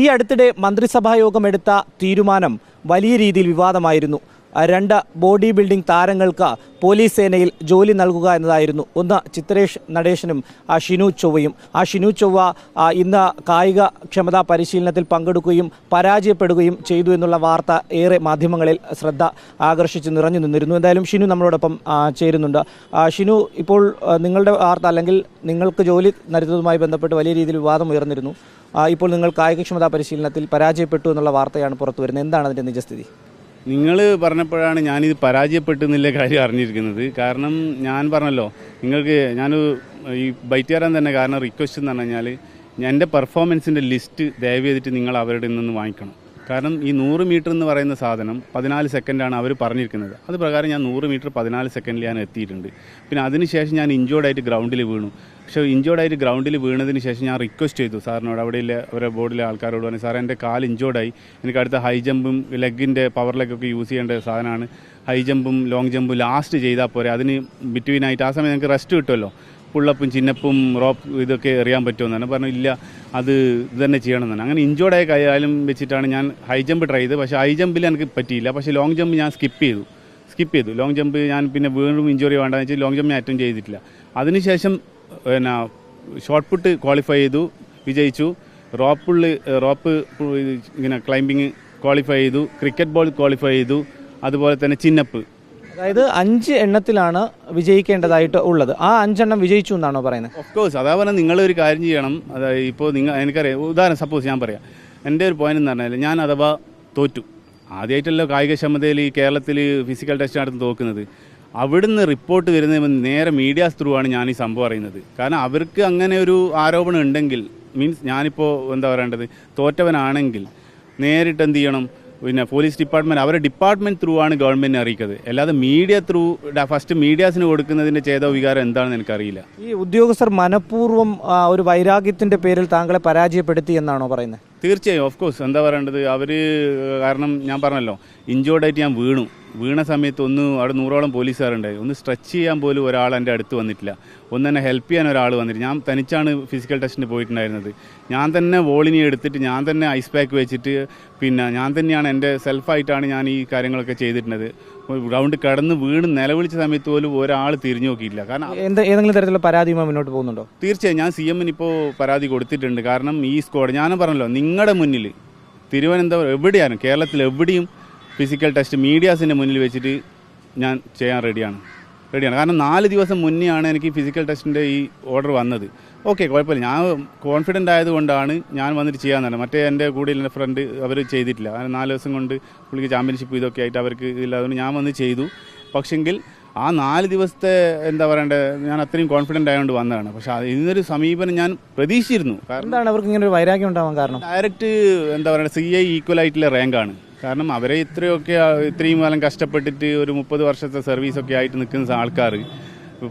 ഈ അടുത്തിടെ മന്ത്രിസഭാ യോഗം എടുത്ത തീരുമാനം വലിയ രീതിയിൽ വിവാദമായിരുന്നു. രണ്ട് ബോഡി ബിൽഡിംഗ് താരങ്ങൾക്ക് പോലീസ് സേനയിൽ ജോലി നൽകുക എന്നതായിരുന്നു. ഒന്ന് ചിത്രേഷ് നടേശനും ആ ഷിനു ചൊവ്വയും. ആ ഷിനു ചൊവ്വ ഇന്ന് കായിക ക്ഷമതാ പരിശീലനത്തിൽ പങ്കെടുക്കുകയും പരാജയപ്പെടുകയും ചെയ്തു എന്നുള്ള വാർത്ത ഏറെ മാധ്യമങ്ങളിൽ ശ്രദ്ധ ആകർഷിച്ച് നിറഞ്ഞു നിന്നിരുന്നു. എന്തായാലും ഷിനു നമ്മളോടൊപ്പം ചേരുന്നുണ്ട്. ഷിനു ഇപ്പോൾ നിങ്ങളുടെ വാർത്ത അല്ലെങ്കിൽ നിങ്ങൾക്ക് ജോലി നൽകുന്നതുമായി ബന്ധപ്പെട്ട് വലിയ രീതിയിൽ വിവാദം ഉയർന്നിരുന്നു. ഇപ്പോൾ നിങ്ങൾ കായികക്ഷമതാ പരിശീലനത്തിൽ പരാജയപ്പെട്ടു എന്നുള്ള വാർത്തയാണ് പുറത്തു വരുന്നത്. എന്താണ് അതിന്റെ നിജസ്ഥിതി? നിങ്ങൾ പറഞ്ഞപ്പോഴാണ് ഞാനിത് പരാജയപ്പെട്ടു എന്നുള്ള കാര്യം അറിഞ്ഞിരിക്കുന്നത്. കാരണം ഞാൻ പറഞ്ഞല്ലോ നിങ്ങൾക്ക് ഞാൻ ഈ ബൈറ്റ് തരാൻ തന്നെ കാരണം റിക്വസ്റ്റ് എന്ന് പറഞ്ഞു കഴിഞ്ഞാൽ എന്റെ പെർഫോമൻസിന്റെ ലിസ്റ്റ് ദയവ് ചെയ്തിട്ട് നിങ്ങൾ അവരുടെ നിന്ന് വാങ്ങിക്കണം. കാരണം ഈ നൂറ് മീറ്റർ എന്ന് പറയുന്ന സാധനം പതിനാല് സെക്കൻഡാണ് അവർ പറഞ്ഞിരിക്കുന്നത്. അത് പ്രകാരം ഞാൻ നൂറ് മീറ്റർ പതിനാല് സെക്കൻഡിൽ ഞാൻ എത്തിയിട്ടുണ്ട്. പിന്നെ അതിനുശേഷം ഞാൻ ഇഞ്ചോർഡായിട്ട് ഗ്രൗണ്ടിൽ വീണു. പക്ഷേ ഇഞ്ചോർഡായിട്ട് ഗ്രൗണ്ടിൽ വീണതിന് ശേഷം ഞാൻ റിക്വസ്റ്റ് ചെയ്തു. സാറിനോട് അവിടെയുള്ള അവരെ ബോർഡിലെ ആൾക്കാരോട് പറഞ്ഞു സാർ എന്റെ കാൽ ഇഞ്ചോർഡായി. എനിക്ക് അടുത്ത ഹൈ ജമ്പും ലെഗിന്റെ പവർ ലെഗൊക്കെ യൂസ് ചെയ്യേണ്ട സാധനമാണ്. ഹൈ ജമ്പും ലോങ് ജമ്പും ലാസ്റ്റ് ചെയ്താൽ പോരെ. അതിന് ബിറ്റ്വീൻ ആയിട്ട് ആ സമയം നിങ്ങൾക്ക് റെസ്റ്റ് കിട്ടുമല്ലോ. പുള്ളപ്പും ചിന്നപ്പും റോപ്പ് ഇതൊക്കെ എറിയാൻ പറ്റുമെന്നാണ്. പറഞ്ഞു ഇല്ല അത് ഇത് തന്നെ ചെയ്യണമെന്നാണ്. അങ്ങനെ ഇഞ്ചോർഡായ കൈയാലും വെച്ചിട്ടാണ് ഞാൻ ഹൈ ജമ്പ് ട്രൈ ചെയ്ത് പക്ഷേ ഹൈ ജമ്പിൽ എനിക്ക് പറ്റിയില്ല. പക്ഷേ ലോങ് ജമ്പ് ഞാൻ സ്കിപ്പ് ചെയ്തു. സ്കിപ്പ് ചെയ്തു. ലോങ് ജമ്പ് ഞാൻ പിന്നെ വീണ്ടും ഇഞ്ചുറി വേണ്ടെന്ന് വെച്ചാൽ ലോങ് ജമ്പ് ഞാൻ അറ്റൻഡ് ചെയ്തിട്ടില്ല. അതിനുശേഷം പിന്നെ ഷോർട്ട് പുട്ട് ക്വാളിഫൈ ചെയ്തു. വിജയിച്ചു. റോപ്പുള്ളി റോപ്പ് ഇങ്ങനെ ക്ലൈമ്പിങ് ക്വാളിഫൈ ചെയ്തു. ക്രിക്കറ്റ് ബോൾ ക്വാളിഫൈ ചെയ്തു. അതുപോലെ തന്നെ ചിന്നപ്പ്. അതായത് അഞ്ച് എണ്ണത്തിലാണ് വിജയിക്കേണ്ടതായിട്ട് ഉള്ളത്. ആ അഞ്ചെണ്ണം വിജയിച്ചു എന്നാണോ പറയുന്നത്? ഓഫ് കോഴ്സ് അതാ പറഞ്ഞാൽ നിങ്ങളൊരു കാര്യം ചെയ്യണം. അതായത് ഇപ്പോൾ നിങ്ങൾ എനിക്കറിയാം. ഉദാഹരണം സപ്പോസ് ഞാൻ പറയാം. എന്റെ ഒരു പോയിന്റ് എന്ന് പറഞ്ഞാൽ ഞാൻ അഥവാ തോറ്റു. ആദ്യമായിട്ടല്ലോ കായികക്ഷമതയിൽ ഈ കേരളത്തിൽ ഫിസിക്കൽ ടെസ്റ്റ് നടത്തി തോക്കുന്നത്. അവിടുന്ന് റിപ്പോർട്ട് വരുന്ന നേരെ മീഡിയാസ് ത്രൂ ആണ് ഞാൻ ഈ സംഭവം അറിയുന്നത്. കാരണം അവർക്ക് അങ്ങനെ ഒരു ആരോപണം ഉണ്ടെങ്കിൽ മീൻസ് ഞാനിപ്പോൾ എന്താ പറയേണ്ടത്? തോറ്റവനാണെങ്കിൽ നേരിട്ട് എന്ത് ചെയ്യണം? പിന്നെ പോലീസ് ഡിപ്പാർട്ട്മെന്റ് അവരുടെ ഡിപ്പാർട്ട്മെന്റ് ത്രൂ ആണ് ഗവൺമെന്റിനെ അറിയിക്കുന്നത് അല്ലാതെ മീഡിയ ത്രൂ ഫസ്റ്റ് മീഡിയാസിന് കൊടുക്കുന്നതിന്റെ ചേതോ വികാരം എന്താണെന്ന് എനിക്കറിയില്ല. ഈ ഉദ്യോഗസ്ഥർ മനഃപൂർവം ഒരു വൈരാഗ്യത്തിന്റെ പേരിൽ താങ്കളെ പരാജയപ്പെടുത്തി എന്നാണോ പറയുന്നത്? തീർച്ചയായും ഓഫ് കോഴ്സ് എന്താ പറയേണ്ടത്? അവർ കാരണം ഞാൻ പറഞ്ഞല്ലോ ഇഞ്ചോർഡായിട്ട് ഞാൻ വീണു. വീണ സമയത്ത് ഒന്ന് അവിടെ നൂറോളം പോലീസുകാരുണ്ടായി. ഒന്ന് സ്ട്രെച്ച് ചെയ്യാൻ പോലും ഒരാൾ എന്റെ അടുത്ത് വന്നിട്ടില്ല. ഒന്ന് തന്നെ ഹെൽപ്പ് ചെയ്യാൻ ഒരാൾ വന്നിട്ട് ഞാൻ തനിച്ചാണ് ഫിസിക്കൽ ടെസ്റ്റിന് പോയിട്ടുണ്ടായിരുന്നത്. ഞാൻ തന്നെ വോളിനി എടുത്തിട്ട് ഞാൻ തന്നെ ഐസ് പാക്ക് വെച്ചിട്ട് പിന്നെ ഞാൻ തന്നെയാണ് എന്റെ സെൽഫായിട്ടാണ് ഞാൻ ഈ കാര്യങ്ങളൊക്കെ ചെയ്തിട്ടുള്ളത്. ഗ്രൗണ്ട് കടന്ന് വീണ് നിലവിളിച്ച സമയത്ത് പോലും ഒരാൾ തിരിഞ്ഞു നോക്കിയില്ല കാരണം ഏതെങ്കിലും തരത്തിലുള്ള പരാതിയുമായി മുന്നോട്ട് പോകുന്നുണ്ടോ? തീർച്ചയായും. ഞാൻ സി എമ്മിന് ഇപ്പോൾ പരാതി കൊടുത്തിട്ടുണ്ട്. കാരണം ഈ സ്ക്വാഡ് ഞാൻ പറഞ്ഞല്ലോ നിങ്ങളുടെ മുന്നിൽ തിരുവനന്തപുരം എവിടെയാണ് കേരളത്തിൽ എവിടെയും ഫിസിക്കൽ ടെസ്റ്റ് മീഡിയാസിന്റെ മുന്നിൽ വെച്ചിട്ട് ഞാൻ ചെയ്യാൻ റെഡിയാണ്. റെഡിയാണ്. കാരണം നാല് ദിവസം മുന്നെയാണ് എനിക്ക് ഫിസിക്കൽ ടെസ്റ്റിന്റെ ഈ ഓർഡർ വന്നത്. ഓക്കെ കുഴപ്പമില്ല. ഞാൻ കോൺഫിഡന്റ് ആയതുകൊണ്ടാണ് ഞാൻ വന്നിട്ട് ചെയ്യാൻ തന്നെ മറ്റേ എന്റെ കൂടെ എന്റെ ഫ്രണ്ട് അവർ ചെയ്തിട്ടില്ല. കാരണം നാല് ദിവസം കൊണ്ട് പുള്ളിക്ക് ചാമ്പ്യൻഷിപ്പ് ഇതൊക്കെ ആയിട്ട് അവർക്ക് ഇല്ലാതുകൊണ്ട് ഞാൻ വന്ന് ചെയ്തു. പക്ഷെങ്കിൽ ആ നാല് ദിവസത്തെ എന്താ പറയണ്ടേ ഞാൻ അത്രയും കോൺഫിഡന്റ് ആയതുകൊണ്ട് വന്നതാണ്. പക്ഷെ അത് ഇതിനൊരു സമീപനം ഞാൻ പ്രതീക്ഷിച്ചിരുന്നു. കാരണം എന്താണ് അവർക്ക് ഇങ്ങനെ ഒരു വൈരാഗ്യം ഉണ്ടാവാൻ കാരണം? ഡയറക്റ്റ് എന്താ പറയുക സി ഐ ഈക്വൽ ആയിട്ടുള്ള റാങ്കാണ് കാരണം അവരെ ഇത്രയൊക്കെ ഇത്രയും കാലം കഷ്ടപ്പെട്ടിട്ട് ഒരു മുപ്പത് വർഷത്തെ സർവീസൊക്കെ ആയിട്ട് നിൽക്കുന്ന ആൾക്കാർ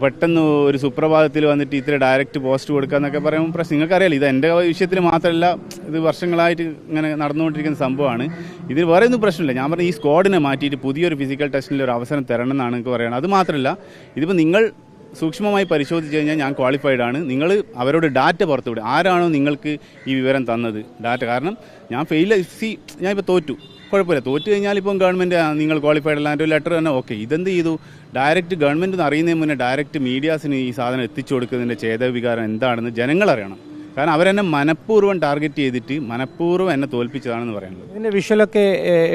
പെട്ടെന്ന് ഒരു സുപ്രഭാതത്തിൽ വന്നിട്ട് ഇത്ര ഡയറക്റ്റ് പോസ്റ്റ് കൊടുക്കുക എന്നൊക്കെ പറയുമ്പോൾ പ്രശ്നം. നിങ്ങൾക്കറിയാലോ ഇത് എന്റെ വിഷയത്തിൽ മാത്രമല്ല ഇത് വർഷങ്ങളായിട്ട് ഇങ്ങനെ നടന്നുകൊണ്ടിരിക്കുന്ന സംഭവമാണ്. ഇതിൽ വേറെ ഒന്നും പ്രശ്നമില്ല. ഞാൻ പറഞ്ഞ ഈ സ്ക്വാഡിനെ മാറ്റിയിട്ട് പുതിയൊരു ഫിസിക്കൽ ടെസ്റ്റിൽ ഒരു അവസരം തരണം എന്നാണ് എനിക്ക് പറയുന്നത് അത് മാത്രമല്ല ഇതിപ്പോൾ നിങ്ങൾ സൂക്ഷ്മമായി പരിശോധിച്ച് കഴിഞ്ഞാൽ ഞാൻ ക്വാളിഫൈഡ് ആണ്. നിങ്ങൾ അവരോട് ഡാറ്റ പുറത്തുവിടുക. ആരാണോ നിങ്ങൾക്ക് ഈ വിവരം തന്നത്? ഡാറ്റ കാരണം ഞാൻ ഫെയിൽ സി ഞാൻ ഇപ്പോൾ തോറ്റു. കുഴപ്പമില്ല. തോറ്റു കഴിഞ്ഞാൽ ഇപ്പം ഗവൺമെന്റ് നിങ്ങൾ ക്വാളിഫൈഡ് അല്ല. ഒരു ലെറ്റർ തന്നെ ഓക്കെ ഇതെന്ത് ചെയ്തു? ഡയറക്റ്റ് ഗവൺമെന്റ് അറിയുന്നതിന് മുന്നേ ഡയറക്റ്റ് മീഡിയാസിന് ഈ സാധനം എത്തിച്ചു കൊടുക്കുന്നതിന്റെ ചേതവികാരം എന്താണെന്ന് ജനങ്ങൾ അറിയണം. കാരണം അവരെന്നെ മനഃപൂർവം ടാർഗറ്റ് ചെയ്തിട്ട് മനഃപൂർവം എന്നെ തോൽപ്പിച്ചതാണെന്ന് പറയുന്നത് പിന്നെ വിഷ്വലൊക്കെ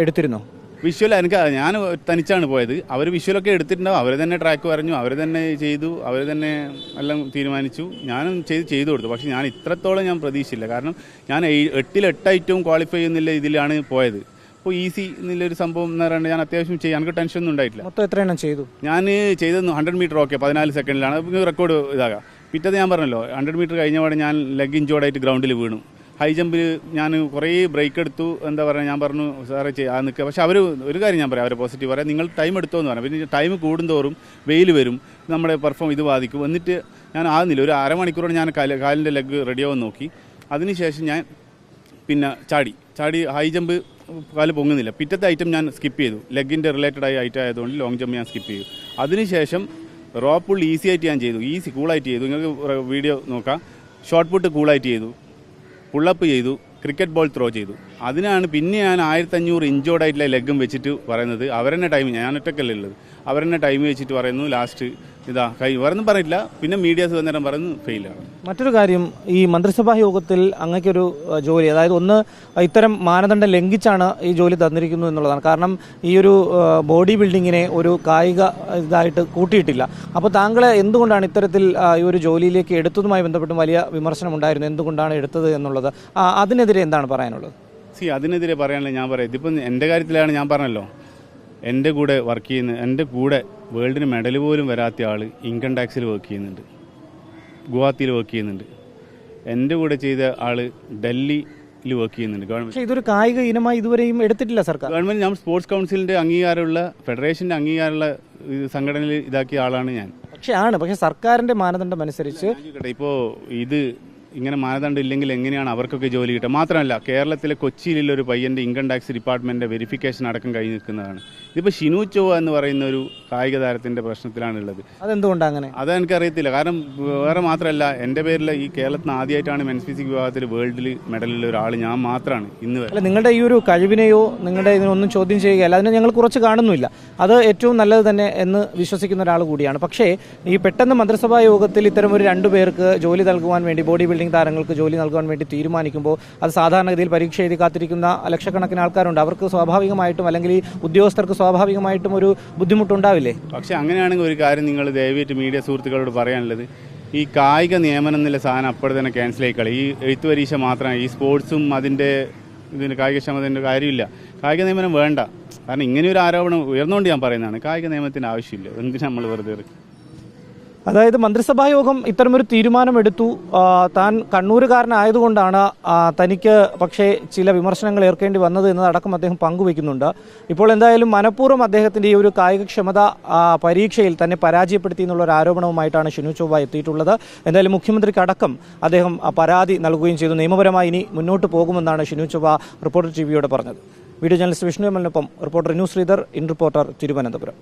എടുത്തിരുന്നു? വിഷ്വൽ എനിക്ക് ഞാൻ തനിച്ചാണ് പോയത്. അവർ വിഷ്വലൊക്കെ എടുത്തിട്ടുണ്ടാവും. അവർ തന്നെ ട്രാക്ക് പറഞ്ഞു അവർ തന്നെ ചെയ്തു. അവർ തന്നെ എല്ലാം തീരുമാനിച്ചു. ഞാനും ചെയ്ത് ചെയ്തു കൊടുത്തു. പക്ഷേ ഞാൻ ഇത്രത്തോളം ഞാൻ പ്രതീക്ഷിച്ചില്ല. കാരണം ഞാൻ എട്ടിൽ എട്ട് ഐറ്റവും ക്വാളിഫൈ ചെയ്യുന്നില്ല ഇതിലാണ് പോയത്. അപ്പോൾ ഈസി എന്നുള്ളൊരു സംഭവം എന്ന് പറയുന്നത് ഞാൻ അത്യാവശ്യം ചെയ്യാൻ എനിക്ക് ടെൻഷൻ ഒന്നും ഉണ്ടായിട്ടില്ല. മൊത്തം എത്ര എണ്ണം ചെയ്തു? ഞാൻ ചെയ്തത് ഹൺഡ്രഡ് മീറ്റർ ഓക്കെ പതിനാല് സെക്കൻഡിലാണ് റെക്കോർഡ് ഇതാകാം. പിറ്റേത് ഞാൻ പറഞ്ഞല്ലോ ഹൺഡ്രഡ് മീറ്റർ കഴിഞ്ഞപാടെ ഞാൻ ലെഗ് ഇഞ്ചോർഡായിട്ട് ഗ്രൗണ്ടിൽ വീണു. ഹൈ ജമ്പിൽ ഞാൻ കുറേ ബ്രേക്ക് എടുത്തു എന്താ പറയുക ഞാൻ പറഞ്ഞു സാറേ ചെയ്യാൻ നിൽക്കുക പക്ഷേ അവർ ഒരു കാര്യം ഞാൻ പറയാം അവരെ പോസിറ്റീവ് പറയാം. നിങ്ങൾ ടൈം എടുത്തോ എന്ന് പറഞ്ഞു പിന്നെ ടൈം കൂടുന്തോറും വെയിൽ വരും നമ്മുടെ പെർഫോം ഇത് ബാധിക്കും. എന്നിട്ട് ഞാൻ ആകുന്നില്ല ഒരു അരമണിക്കൂറോടെ ഞാൻ കാൽ കാലിന്റെ ലെഗ് റെഡിയാവാൻ നോക്കി. അതിനുശേഷം ഞാൻ പിന്നെ ചാടി. ചാടി ഹൈ ജമ്പ് കാൽ പൊങ്ങുന്നില്ല. പിറ്റത്തെ ഐറ്റം ഞാൻ സ്കിപ്പ് ചെയ്തു. ലെഗിന്റെ റിലേറ്റഡ് ആയ ഐറ്റം ആയതുകൊണ്ട് ലോങ് ജമ്പ് ഞാൻ സ്കിപ്പ് ചെയ്തു. അതിനുശേഷം റോ പുൾ ഈസി ആയിട്ട് ഞാൻ ചെയ്തു. ഈസി കൂളായിട്ട് ചെയ്തു. നിങ്ങൾക്ക് വീഡിയോ നോക്കാം. ഷോർട്ട് പുട്ട് കൂളായിട്ട് ചെയ്തു. പുള്ളപ്പ് ചെയ്തു. ക്രിക്കറ്റ് ബോൾ ത്രോ ചെയ്തു. അതിനാണ് പിന്നെ ഞാൻ ആയിരത്തഞ്ഞൂറ് ഇഞ്ചോടായിട്ടുള്ള ലെഗും വെച്ചിട്ട് പറയുന്നത്. അവരെന്നെ ടൈം ഞാൻ ഒറ്റക്കല്ലേ ഉള്ളത്. അവരെന്നെ ടൈം വെച്ചിട്ട് പറയുന്നു ലാസ്റ്റ് ഇതാ കൈ വേറൊന്നും പറയില്ല പിന്നെ മീഡിയാസ് വന്നേരം പറയുന്നു ഫെയിലാണ് മറ്റൊരു കാര്യം ഈ മന്ത്രിസഭാ യോഗത്തിൽ അങ്ങക്കൊരു ജോലി അതായത് ഒന്ന് ഇത്തരം മാനദണ്ഡം ലംഘിച്ചാണ് ഈ ജോലി തന്നിരിക്കുന്നു എന്നുള്ളതാണ്. കാരണം ഈ ഒരു ബോഡി ബിൽഡിങ്ങിനെ ഒരു കായിക ഇതായിട്ട് കൂട്ടിയിട്ടില്ല. അപ്പോൾ താങ്കളെ എന്തുകൊണ്ടാണ് ഇത്തരത്തിൽ ഈ ഒരു ജോലിയിലേക്ക് എടുത്തതുമായി ബന്ധപ്പെട്ടും വലിയ വിമർശനം ഉണ്ടായിരുന്നു എന്തുകൊണ്ടാണ് എടുത്തത് എന്നുള്ളത്? അതിനെതിരെ എന്താണ് പറയാനുള്ളത്? സി അതിനെതിരെ പറയാനുള്ള ഞാൻ പറയാം. ഇതിപ്പം എന്റെ കാര്യത്തിലാണ് ഞാൻ പറഞ്ഞല്ലോ. എന്റെ കൂടെ വർക്ക് ചെയ്യുന്ന എന്റെ കൂടെ വേൾഡിന് മെഡൽ പോലും വരാത്ത ആൾ ഇൻകം ടാക്സിൽ വർക്ക് ചെയ്യുന്നുണ്ട്. ഗുവാഹത്തിയിൽ വർക്ക് ചെയ്യുന്നുണ്ട്. എന്റെ കൂടെ ചെയ്ത ആൾ ഡൽഹിയിൽ വർക്ക് ചെയ്യുന്നുണ്ട്. ഗവൺമെന്റ് ഇതൊരു കായിക ഇനമായി ഇതുവരെയും എടുത്തിട്ടില്ല സർക്കാർ. ഗവൺമെന്റ് ഞാൻ സ്പോർട്സ് കൗൺസിലിന്റെ അംഗീകാരമുള്ള ഫെഡറേഷന്റെ അംഗീകാരമുള്ള സംഘടനയിൽ ഇതാക്കിയ ആളാണ് ഞാൻ. പക്ഷേ ആണ്. പക്ഷേ സർക്കാരിന്റെ മാനദണ്ഡം അനുസരിച്ച് ഇപ്പോൾ ഇത് ഇങ്ങനെ മാനദണ്ഡം ഇല്ലെങ്കിൽ എങ്ങനെയാണ് അവർക്കൊക്കെ ജോലി കിട്ടുക? മാത്രമല്ല കേരളത്തിലെ കൊച്ചിയിലുള്ള ഒരു പയ്യന്റെ ഇൻകം ടാക്സ് ഡിപ്പാർട്ട്മെന്റിന്റെ വെരിഫിക്കേഷൻ അടക്കം കഴിഞ്ഞ് നിൽക്കുന്നതാണ്. ഇതിപ്പോൾ ഷിനു ചോ എന്ന് പറയുന്ന ഒരു കായിക താരത്തിന്റെ പ്രശ്നത്തിലാണുള്ളത് അതെന്തുകൊണ്ടാണ് അങ്ങനെ? അത് എനിക്കറിയത്തില്ല കാരണം വേറെ മാത്രമല്ല എന്റെ പേരിൽ ഈ കേരളത്തിൽ നിന്ന് ആദ്യമായിട്ടാണ് മെൻസ് ഫിസിക് വിഭാഗത്തിൽ വേൾഡിൽ മെഡലുള്ള ഒരാൾ ഞാൻ മാത്രമാണ് ഇന്ന് അല്ല നിങ്ങളുടെ ഈ ഒരു കഴിവിനെയോ നിങ്ങളുടെ ഇതിനൊന്നും ചോദ്യം ചെയ്യുകയല്ല. അതിനെ ഞങ്ങൾ കുറച്ച് കാണുന്നില്ല അത് ഏറ്റവും നല്ലത് തന്നെ എന്ന് വിശ്വസിക്കുന്ന ഒരാൾ കൂടിയാണ്. പക്ഷേ ഈ പെട്ടെന്ന് മന്ത്രിസഭാ യോഗത്തിൽ ഇത്തരം ഒരു രണ്ടു പേർക്ക് ജോലി നൽകുവാൻ വേണ്ടി ബോഡി ബിൽഡിംഗ് താരങ്ങൾക്ക് ജോലി നൽകാൻ വേണ്ടി തീരുമാനിക്കുമ്പോൾ അത് സാധാരണഗതിയിൽ പരീക്ഷ എഴുതി കാത്തിരിക്കുന്ന ലക്ഷക്കണക്കിന് ആൾക്കാരുണ്ട്. അവർക്ക് സ്വാഭാവികമായിട്ടും അല്ലെങ്കിൽ ഈ ഉദ്യോഗസ്ഥർക്ക് സ്വാഭാവികമായിട്ടും ഒരു ബുദ്ധിമുട്ടുണ്ടാവില്ലേ? പക്ഷേ അങ്ങനെയാണെങ്കിൽ ഒരു കാര്യം നിങ്ങൾ ദയവായിട്ട് മീഡിയ സുഹൃത്തുക്കളോട് പറയാനുള്ളത്. ഈ കായിക നിയമനം എന്നുള്ള സാധനം അപ്പോൾ തന്നെ ക്യാൻസൽ ആയിക്കളി ഈ എഴുത്ത് പരീക്ഷ മാത്രമാണ്. ഈ സ്പോർട്സും അതിന്റെ ഇതിന് കായികക്ഷമതന്റെ കാര്യമില്ല. കായിക നിയമനം വേണ്ട. കാരണം ഇങ്ങനെ ഒരു ആരോപണം ഉയർന്നുകൊണ്ട് ഞാൻ പറയുന്നതാണ്. കായിക നിയമത്തിന് ആവശ്യമില്ല. എന്തിനാണ് നമ്മൾ വെറുതെ അതായത് മന്ത്രിസഭാ യോഗം ഇത്തരമൊരു തീരുമാനമെടുത്തു. താൻ കണ്ണൂരുകാരനായതുകൊണ്ടാണ് തനിക്ക് പക്ഷേ ചില വിമർശനങ്ങൾ ഏർക്കേണ്ടി വന്നത് എന്നതടക്കം അദ്ദേഹം പങ്കുവയ്ക്കുന്നുണ്ട്. ഇപ്പോൾ എന്തായാലും മനഃപൂർവം അദ്ദേഹത്തിന്റെ ഈ ഒരു കായികക്ഷമത പരീക്ഷയിൽ തന്നെ പരാജയപ്പെടുത്തി എന്നുള്ള ഒരു ആരോപണവുമായിട്ടാണ് ഷിനു ചൊവ്വ എത്തിയിട്ടുള്ളത്. എന്തായാലും മുഖ്യമന്ത്രിക്ക് അടക്കം അദ്ദേഹം പരാതി നൽകുകയും ചെയ്തു. നിയമപരമായി ഇനി മുന്നോട്ട് പോകുമെന്നാണ് ഷിനു ചൊവ്വ റിപ്പോർട്ടർ ടി വിയോട് പറഞ്ഞത്. Video journalist Vishnu എമ്മലിനൊപ്പം reporter news Sreedhar in reporter Thiruvananthapuram.